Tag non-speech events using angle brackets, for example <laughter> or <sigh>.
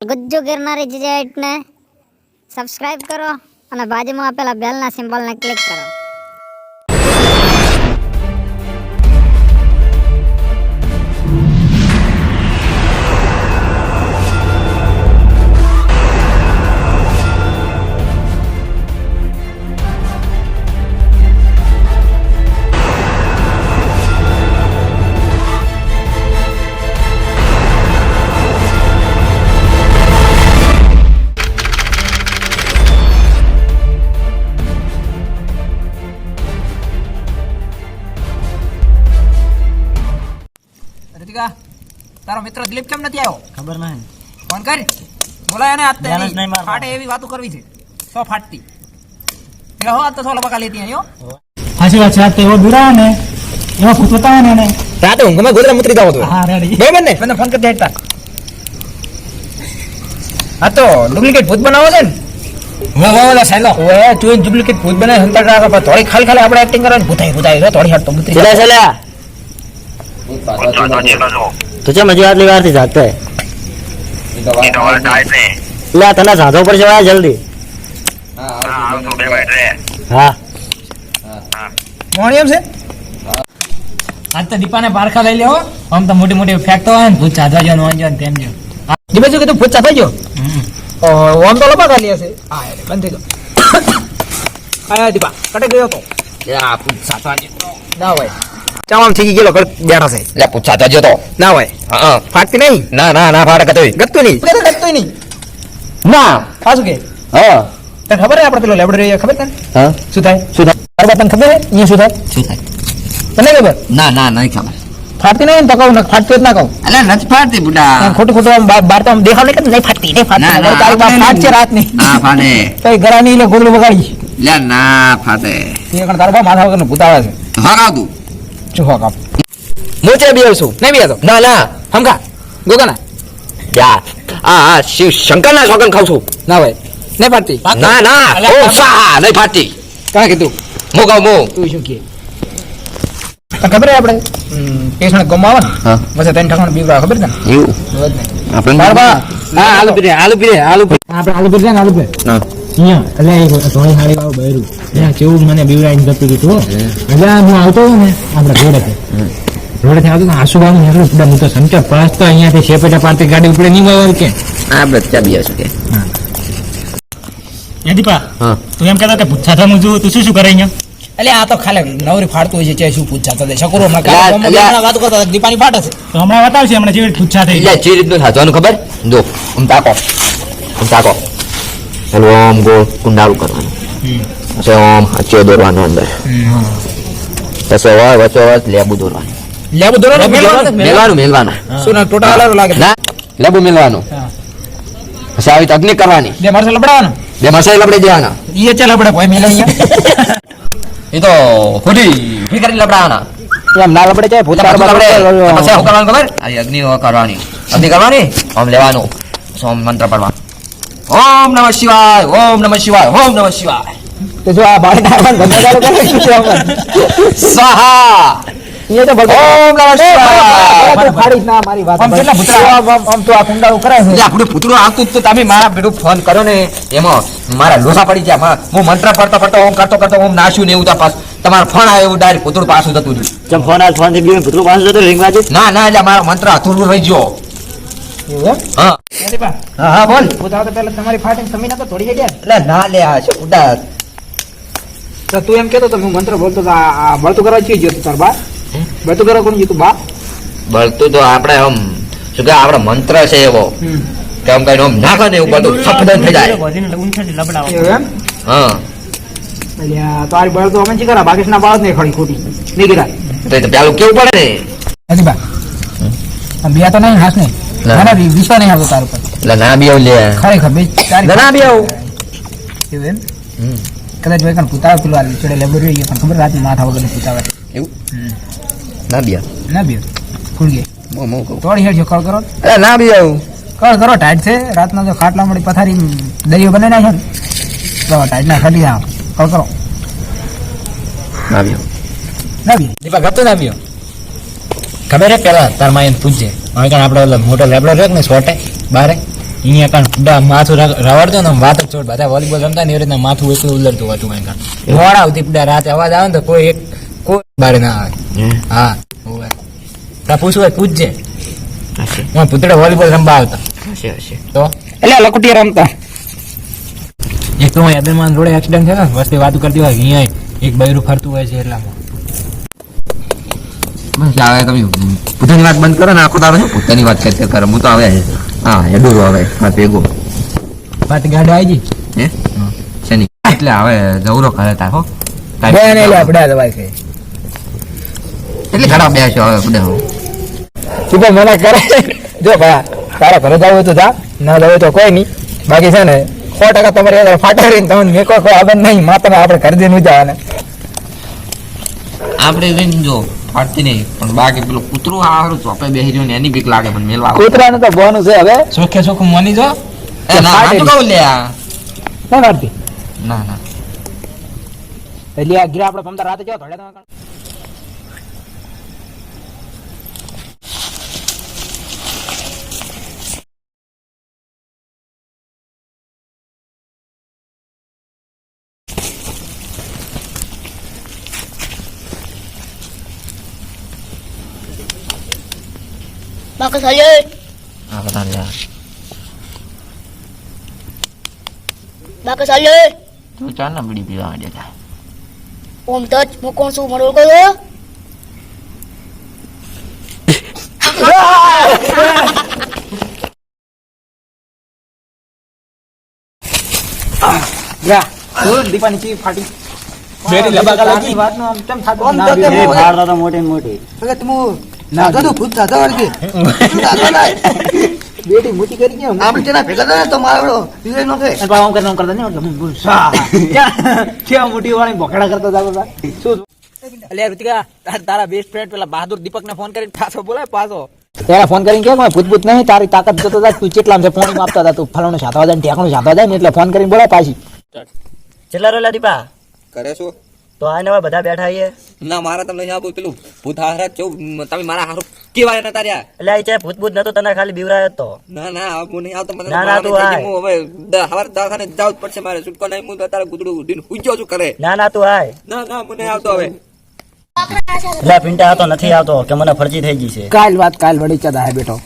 ગુજ્જુ ગિરનારી જીજેટને subscribe કરો અને બાજુમાં આપેલા બેલના સિમ્બોલને ક્લિક કરો. તારો મિત્ર દિલીપ કેમ નથી આવ્યો? ખબર નહીં. ફોન કર. બોલાય ને આજ નહીં. ફાટે એવી વાતો કરવી છે. સો ફાટતી. મેં આ તો સો લબકા લેતી આવ્યો હાજી વાત છે આ તેવો બિરાવે ને એમાં ફૂટતા હોય ને. એને રાતે ઊંઘમાં ગોદરા મુતરી જાવ હા રેડી. બરાબર ને? મને ફોન કરી દેતા હા તો ડુપ્લિકેટ ભૂત બનાવો છે ને. વાહ વાહ વાહ સાયલો. ઓએ તું ડુપ્લિકેટ ભૂત બનાવે હંતા રાખો પણ થોડી ખાલી ખાલી આપણે એક્ટિંગ કરવાની. ભૂતાઈ ભૂતાઈ રે થોડી હાટ તો મુતરી ચલા ચલા તુજે મજા આટલી વારથી જાગતો હે લે આ તને સાધો પર જવાય જલ્દી? હા મોણી એમ છે? આજ તો દીપાને પારખા લઈ લેવો આમ તો મોટી મોટી ફેંકતો હોય ને ભૂત ચાધવા જો નોન જો ને તેમ જો દીપા શું કીધું? ભૂત ચાધવા જો ઓમ તો લપા ખાલી હશે. હા એટલે બંધ થઈ ગયો. <coughs> આયા દીપા કટે ગયો તો. ના હોય. ચામ થઈ ગયેલો કડ બેઠા છે. લે પૂછા તો જતો ના હોય. હા ફાટતી નહીં? ના ના ના ફાડે કતોય. ગતું નહીં? ગતું નહીં. ના. પાછું કે? હા. તને ખબર હે આપણે પેલો લેબડો ખબર તને? હા. શું થાય? શું થાય? તારે તને ખબર હે અહીંયા શું થાય? શું થાય? તને ખબર? ના ના નહીં ખબર. ફાટતી નહીં તો કહું ફાટતી ના કહું. અલે નથી ફાટતી બુડા. ખોટું ખોટું આમ બા- બાર તો આમ દેખાવ નહીં કે નહીં ફાટતી નહીં ફાટતી. ના, ના, તારી બાપ ફાટ છે રાત નહીં ના ફાટે. કઈ ગરાની એટલે ગોદડું બગાડી લે ના ફાટે. તે કણ તારો બાપ માથા વગર ભૂતાવે છે. હા તું. શું હોક આપ? મોચે બી આવશું નહીં બી આવતો ના ના. હમકા ગોગાના? યા આ આ શિવ શંકર ના સોગન ખાવ છું. ના ભાઈ. નહીં ફાટતી ના ના. ઓ સા નહીં ફાટતી કાં કીધું? મો ગાવ મો. તું શું કહે? ખબર હે આપણે? પેશણ ગમાવા ને? હા. બસ તને ઠકાણ બીવડા ખબર છે ને? એવું? ને. આપણે બાર બા હા આલુ પીરે આલુ પીરે આલુ આપણે આલુ પીરે આલુ પર હા એટલે એક ધોળી હાડી વાળું બૈરું. ત્યાં કેવું મને બીવડાઈને જતું કીધું એટલે હું આવતો હતો ને આપણે રોડેથી રોડેથી આવતો ને આસુબાનું નીકળ્યું પૂરા હું તો પાસ તો અહીંયાથી શેપેટા પાડતી ગાડી ઉપડે નહીં મળે કે? આ બચ્ચા બી હશે કે. દીપા તું એમ કહેતો કે પૂછા થા જોઉં તું શું શું કરે અહીંયા? એટલે આ તો ખાલી નવરી ફાડતું હોય છે શું શકુરો હમણાં કાલે વાતો કરતા દીપાની ફાટે તો હમણાં બતાવશે હમણાં જેવી પૂછા થઈ એટલે જે રીતનું સાચવાનું ખબર? જો આમ તાકો. આમ તાકો. પેલું ઓમ ગોળ કુંડાળું કરવાનું. પછી ઓમ હાચો દોરવાનો અંદર. પછી અવાજ વચ્ચે અવાજ લેબુ દોરવાનું. લેબુ દોરવાનું મેલવાનું. મેલવાનું શું ટોટા લાગે. ના લેબુ મેલવાનું પછી આવી અગ્નિ કરવાની. બે માણસો લબડાવાના? બે મસાઈ લપડી દેવાના. ઈ ચાલ આપણે કોઈ મેલે એ તો ખોટી ફી કરી લપડાવાના એમ ના લબડે છે ભૂત પછી લપડે. પછી હું કરવાનું ખબર? આ અગ્નિ કરવાની. અગ્નિ કરવાની ઓમ લેવાનું. સોમ મંત્ર પડવા. ઓમ નમઃ શિવાય ઓમ નમઃ શિવાય ઓમ નમઃ શિવાય. તો જો આ બાળક આવવાનું ધંધો ચાલુ કરે છે સ્વાહા. તો ઓમ નમઃ શિવાય. ફાડી ના મારી વાત આમ કેટલા ભૂતરા આમ આમ- આમ તો આ કુંડાળું કરે છે. એટલે આપણું પૂતળું આવતું તો તમે મારા ભેડું ફોન કરો ને એમાં મારા લોસા પડી ગયા. હું મંત્ર પડતો પડતો ઓમ કરતો કરતો ઓમ નાશ્યું ને એવું તો પાસ તમારો ફોન આવ્યો એવું ડાયરેક્ટ પૂતળું પાછું થતું ફોન આ ફોનથી રિંગ વાજી ના ના એટલે મારો મંત્ર અધૂરું રહી ગયો. હા. હા હા બોલ. ભૂત તો પહેલા તમારી ફાટીને સમી નતો તોડી ગયા એટલે ના લે આ છે ઉડા તો તું એમ કેતો તો હું મંત્ર બોલતો તો આ બળતું કરવા ચી ગયો તાર બા? બળતું કરવા કોણ જીતું બા? બળતું તો આપણે આમ શું કે આપણો મંત્ર છે એવો. કે આમ કઈ આમ નાખો ને એવું બધું સફદન થઈ જાય. એમ? હા. એટલે આ તારી બળ તો અમે શી કરા? બાકીના બાળ નહીં ખડી ખોટી. નહીં કીધા તો પેલું કેવું પડે ને? નથી બા? બે તો નહીં હાસ નહીં. ના. ના વિશ્વાસ નહીં આવતો તાર ઉપર ના બી આવું લે. ખરેખર બે ના બી આવું. એવું એમ? હમ. કદાચ ભાઈ કણ પુતાવે પેલું ચડે પણ ખબર રાતની માથા વગર પુતાવે. એવું? ના બી આવું ના બે ગઈ મો મો કરો. અરે ના બી આવું. કળ કરો ટાઈટ છે. રાતના તો ખાટલા મળી પથારી દરિયો બને નાખે ને તો ટાઈટ ના ખાલી જાઓ કળ કરો. ના બી ના બી દીપા ગપતો ના બીઓ ખબર હે પેલા તારમાં પૂછજે હવે કારણે આપણે ઓલો મોટો લેબડો રહ્યો ને સોટે બારે? અહીંયા કણ ફૂડા માથું રવાડતો ને વાત જ છોડ બધા વોલીબોલ રમતા ને એ રીતના માથું એકલું ઉલરતું હતું અહીં કાંઈ. મોડા આવતી ફૂડા રાતે અવાજ આવે ને તો કોઈ એક કોઈ બારે ના આવે. હા? હોવે. તા પૂછવું હોય પૂછજે. હું પૂતળે વોલીબોલ રમવા આવતા. તો? એટલે લકુટિયા રમતા. એક તો યાદરમાં જોડે એક્સિડન્ટ થયો ને વસ્તી વાત કરતી હોય અહીંયા એક બૈરું ફરતું હોય છે એટલામાં. બસ હવે તમે પોતાની વાત બંધ કરો ને આખો તારો શું પોતાની વાત કરશે? કરો હું તો હવે હા હેડું આવે હા ભેગો. વાત ગાડો આવી હે? શેની? એટલે હવે જવરો કરે તાર હો. બે ને એટલે આપણે દવાઈ ખાઈ. એટલે ઘણા બે છો હવે બધા તું પણ મને કરે. જો ભાઈ તારા ઘરે જવું તો જા ના જવું તો કોઈ નહીં. બાકી છે ને સો ટકા તમારે યાર ફાટા રહીને તમને મેકો કોઈ આગળ નહીં માતા આપણે ઘરે જઈને જવાના આપણે જો. ફાટતી નહીં. પણ બાકી પેલું કૂતરું હારું ચોપે બેસી રહ્યું ને એની બીક લાગે પણ મેલવા. કૂતરાને તો બોનું છે હવે. સોખે સોખ મોની જો. એ ના ના તો કહું લે આ. ના ના ના. એટલે આ ગીરા આપણે પમતા રાતે જાવ ધોળે Bakit બધા લે Bakit halil? તું ચાલ ને બીડી પીવા માંડે તા. Om touch mo kung sumarol ko yo. દીપાની ચી ફાટી બેરી લબા કાલા વાત નો આમ કેમ થાતો ના તો હું- તો મોટી ને મોટી અગર તું નાતો તો ખુદ નાતો વળગે નાતો ના બેટી મોટી કરી ગયા. આપણે તેના ભેગા થયા તો મારો પીવે નો કે પણ આમ કરતા કરતા નહીં હું સા ક્યાં? મોટી વાળી બોકડા કરતા જાવ શું? અલ્યા ઋતિકા તારા બેસ્ટ ફ્રેન્ડ પેલા બહાદુર દીપક ને ફોન કરીને પાછો બોલાય પાછો. ત્યારે ફોન કરીને કે ભૂત ભૂત નહીં તારી તાકાત જતો જાય તું ચેટલા છે ફોન આપતા હતા તું ફલાણું સાતવા જાય ઠેકાણું સાતવા જાય ને એટલે ફોન કરીને બોલાય પાછી. કેટલા રોલા દીપા. કરે શું? તો આને હવે બધા બેઠા છીએ. ના મારા તમને અહીંયા આપું? પેલું ભૂત હારા તમે મારા હારું કેવા હતા રહ્યા એટલે આ છે ભૂત ભૂત નતો તને ખાલી બીવરાયો તો. ના ના હવે હું નહીં આવતો મને ના, ના, તું આય. હું હવે હવાર દવાખાને જવું જ પડશે મારે. છૂટકો નહીં હું તો તારે ગુદડું ઉડીને હુંજ્યો છું કરે ના ના તું આય. ના ના મને આવતો હવે. એટલે પિંટા હતો નથી આવતો કે મને ફરજી થઈ ગઈ છે. કાલ વાત કાલ વળી ચા બેઠો.